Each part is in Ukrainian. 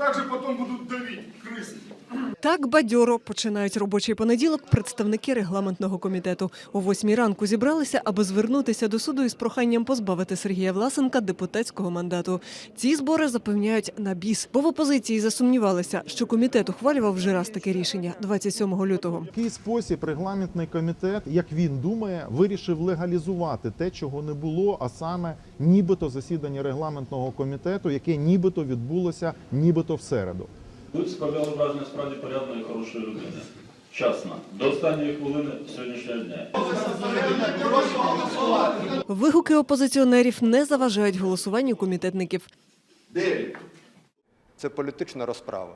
так же потом будут давить крысы. Так бадьоро починають робочий понеділок представники регламентного комітету. О восьмій ранку зібралися, аби звернутися до суду із проханням позбавити Сергія Власенка депутатського мандату. Ці збори запевняють на біс, бо в опозиції засумнівалися, що комітет ухвалював вже раз таке рішення 27 лютого. В який спосіб регламентний комітет, як він думає, вирішив легалізувати те, чого не було, а саме нібито засідання регламентного комітету, яке нібито відбулося нібито в середу. Тут складали враження справді порядної хорошої людини. Часна. до останньої хвилини сьогоднішнього дня. Вигуки опозиціонерів не заважають голосуванню комітетників. Це політична розправа.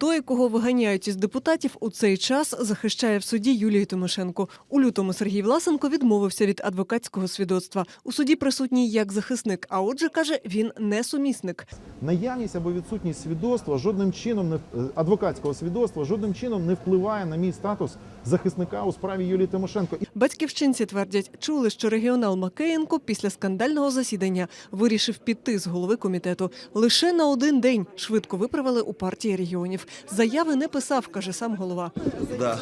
Той, кого виганяють із депутатів, у цей час захищає в суді Юлію Тимошенко. У лютому Сергій Власенко відмовився від адвокатського свідоцтва. У суді присутній як захисник, а отже, каже, він не сумісник. Наявність або відсутність свідоцтва жодним чином не е, адвокатського свідоцтва жодним чином не впливає на мій статус захисника у справі Юлії Тимошенко. І Батьківщинці твердять, чули, що регіонал Макеєнко після скандального засідання вирішив піти з голови комітету. Лише на один день швидко виправили у партії регіонів. Заяви не писав, каже сам голова. Да.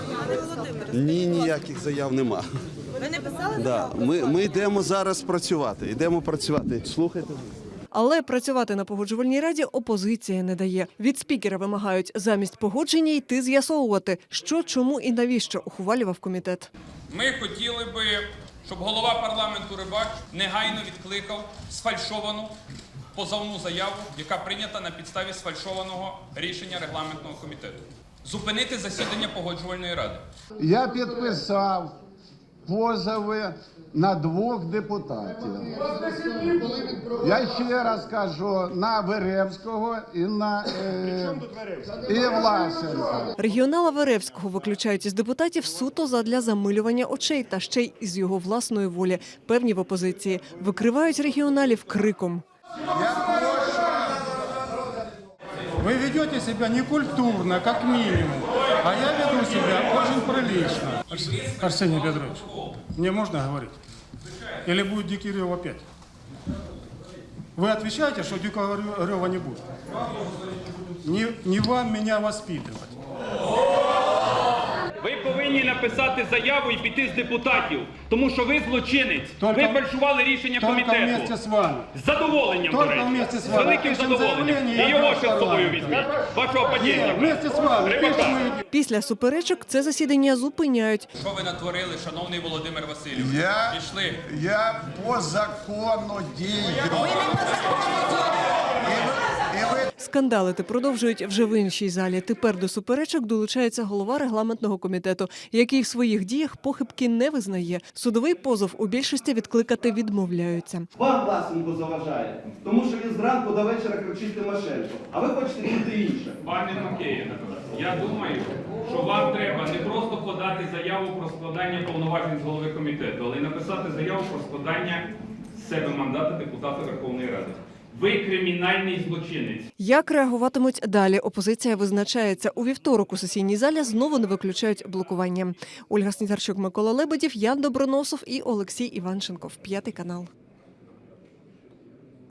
Ні, ніяких заяв нема. Ви не писали? Да. Ми, ми йдемо зараз працювати. Йдемо працювати. Слухайте. Але працювати на погоджувальній раді опозиція не дає. Від спікера вимагають замість погодження йти з'ясовувати, що, чому і навіщо ухвалював комітет. Ми хотіли би, щоб голова парламенту Рибак негайно відкликав сфальшовану позовну заяву, яка прийнята на підставі сфальшованого рішення регламентного комітету. Зупинити засідання погоджувальної ради. Я підписав позови на двох депутатів. Я ще раз кажу на Веревського і на е, і Власенка. Регіонала Веревського виключають із депутатів суто задля замилювання очей та ще й із його власної волі. Певні в опозиції викривають регіоналів криком. Вы ведете себя некультурно, как минимум. А я веду себя очень прилично. Арс- Арсений Петрович, мне можно говорить? Или будет Дикий опять? Вы отвечаете, что Дикого Рё- Рева не будет? Не, не вам меня воспитывать. Написати заяву і піти з депутатів, тому що ви злочинець. Тільки- ви фальшували рішення Только комітету. вами. З задоволенням, до речі. з з великим задоволенням. І його ще з собою візьміть. Вашого и Після суперечок це засідання зупиняють. Що ви натворили, шановний Володимир Васильович? Я, Пішли. я по закону дію. Ви, Скандалити продовжують вже в іншій залі. Тепер до суперечок долучається голова регламентного комітету, який в своїх діях похибки не визнає. Судовий позов у більшості відкликати відмовляються. Вам Власенко заважає, тому що він зранку до вечора кричить Тимошенко, а ви хочете чути інше. Пане Макеєв, я думаю, що вам треба не просто подати заяву про складання повноважень з голови комітету, але й написати заяву про складання з себе мандата депутата Верховної Ради. Ви кримінальний злочинець. Як реагуватимуть далі? Опозиція визначається у вівторок у сесійній залі. Знову не виключають блокування. Ольга Снізарчук, Микола Лебедів, Ян Доброносов і Олексій Іванченков. П'ятий канал.